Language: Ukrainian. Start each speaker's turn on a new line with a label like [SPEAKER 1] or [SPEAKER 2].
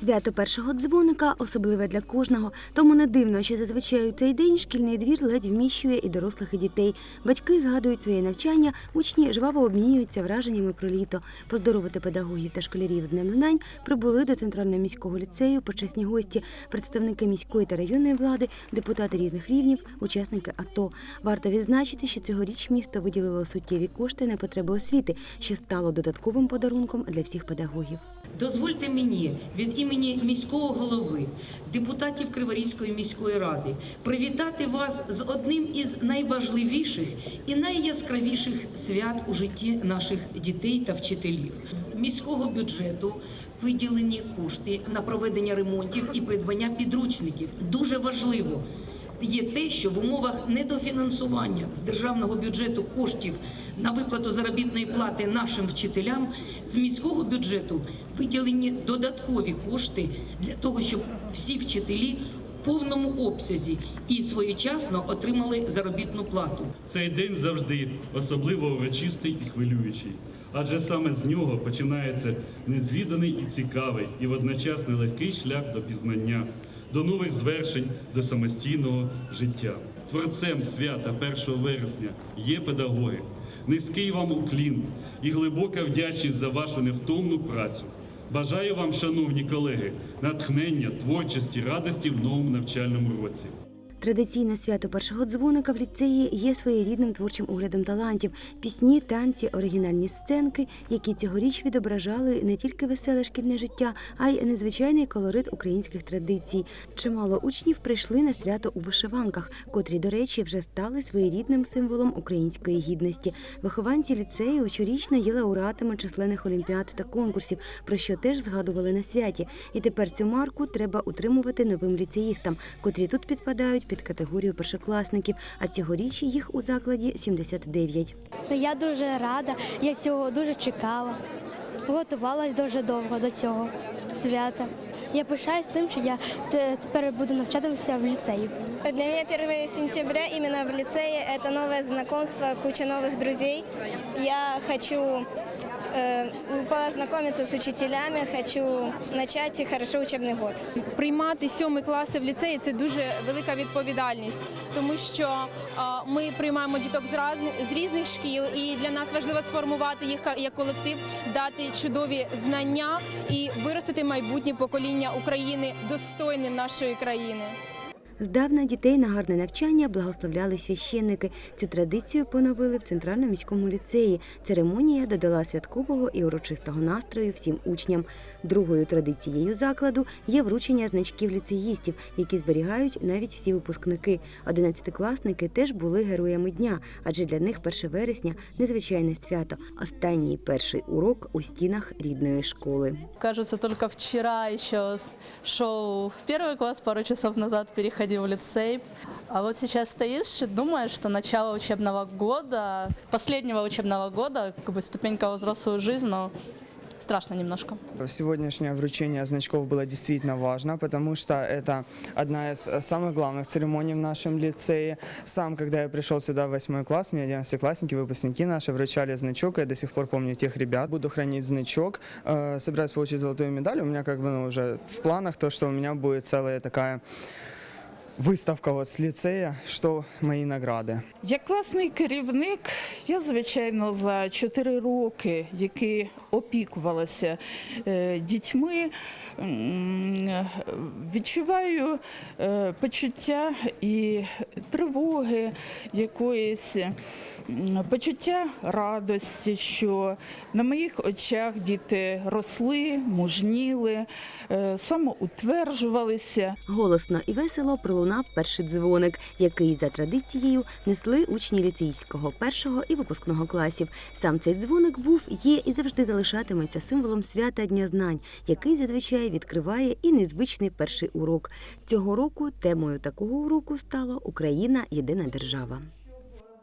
[SPEAKER 1] Свято першого дзвоника особливе для кожного, тому не дивно, що зазвичай у цей день шкільний двір ледь вміщує і дорослих, і дітей. Батьки згадують своє навчання, учні жваво обмінюються враженнями про літо. Поздоровити педагогів та школярів з Днем знань прибули до центрального міського ліцею почесні гості, представники міської та районної влади, депутати різних рівнів, учасники АТО. Варто відзначити, що цьогоріч місто виділило суттєві кошти на потреби освіти, що стало додатковим подарунком для всіх педагогів.
[SPEAKER 2] Дозвольте мені від імені міського голови, депутатів Криворізької міської ради привітати вас з одним із найважливіших і найяскравіших свят у житті наших дітей та вчителів. З міського бюджету виділені кошти на проведення ремонтів і придбання підручників. Дуже важливо. Є те, що в умовах недофінансування з державного бюджету коштів на виплату заробітної плати нашим вчителям з міського бюджету виділені додаткові кошти для того, щоб всі вчителі в повному обсязі і своєчасно отримали заробітну плату.
[SPEAKER 3] Цей день завжди особливо урочистий і хвилюючий, адже саме з нього починається незвіданий і цікавий, і водночас нелегкий шлях до пізнання, до нових звершень, до самостійного життя. Творцем свята 1 вересня є педагоги. Низький вам уклін і глибока вдячність за вашу невтомну працю. Бажаю вам, шановні колеги, натхнення, творчості, радості в новому навчальному році.
[SPEAKER 1] Традиційно свято першого дзвоника в ліцеї є своєрідним творчим оглядом талантів, пісні, танці, оригінальні сценки, які цьогоріч відображали не тільки веселе шкільне життя, а й незвичайний колорит українських традицій. Чимало учнів прийшли на свято у вишиванках, котрі, до речі, вже стали своєрідним символом української гідності. Вихованці ліцею щорічно є лауреатами численних олімпіад та конкурсів, про що теж згадували на святі. І тепер цю марку треба утримувати новим ліцеїстам, котрі тут підпадають під категорію першокласників, а цьогоріч їх у закладі 79.
[SPEAKER 4] Ну, Я дуже рада, я цього дуже чекала. Готувалась дуже довго до цього свята. Я пишаюсь тим, що я те- тепер буду навчатися в ліцеї.
[SPEAKER 5] Для меня 1 сентября именно в лицее это новое знакомство, куча новых друзей. Я хочу э, познакомиться с учителями, хочу начать хорошо учебный год.
[SPEAKER 6] приймати сьомий класи в ліцеї це дуже велика відповідальність, тому що е, ми приймаємо діток з різних шкіл, і для нас важливо сформувати їх як колектив, дати чудові знання і виростити майбутнє покоління України достойним нашої країни.
[SPEAKER 1] Здавна дітей на гарне навчання благословляли священники. Цю традицію поновили в центральному міському ліцеї. Церемонія додала святкового і урочистого настрою всім учням. Другою традицією закладу є вручення значків ліцеїстів, які зберігають навіть всі випускники. Одинадцятикласники теж були героями дня, адже для них 1 вересня незвичайне свято. Останній перший урок у стінах рідної школи.
[SPEAKER 7] Кажется, только вчера еще с- шел в первый класс, пару часов назад переходил в лицей. А вот сейчас стоишь и думаешь, что начало учебного года, последнего учебного года, как бы ступенька взрослую жизнь, но страшно немножко.
[SPEAKER 8] Сегодняшнее вручение значков было действительно важно, потому что это одна из э, самых главных церемоний в нашем лицее. Сам, когда я пришел сюда в восьмой класс, мне одиннадцатиклассники, выпускники наши вручали значок. Я до сих пор помню тех ребят. Буду хранить значок. Э, Собираюсь получить золотую медаль. У меня как бы ну, уже в планах то, что у меня будет целая такая выставка вот с лицея, что мои награды.
[SPEAKER 9] Як класний керівник, я звичайно за чотири роки, які опікувалася е, дітьми, відчуваю е, почуття і тривоги, якоїсь почуття радості, що на моїх очах діти росли, мужніли, е, самоутверджувалися.
[SPEAKER 1] Голосно і весело пролунав перший дзвоник, який за традицією несли учні ліцейського першого і випускного класів. Сам цей дзвоник був, є і завжди залишатиметься символом свята Дня знань, який зазвичай відкриває і незвичний перший урок. Цього року темою такого уроку стало Україна єдина держава.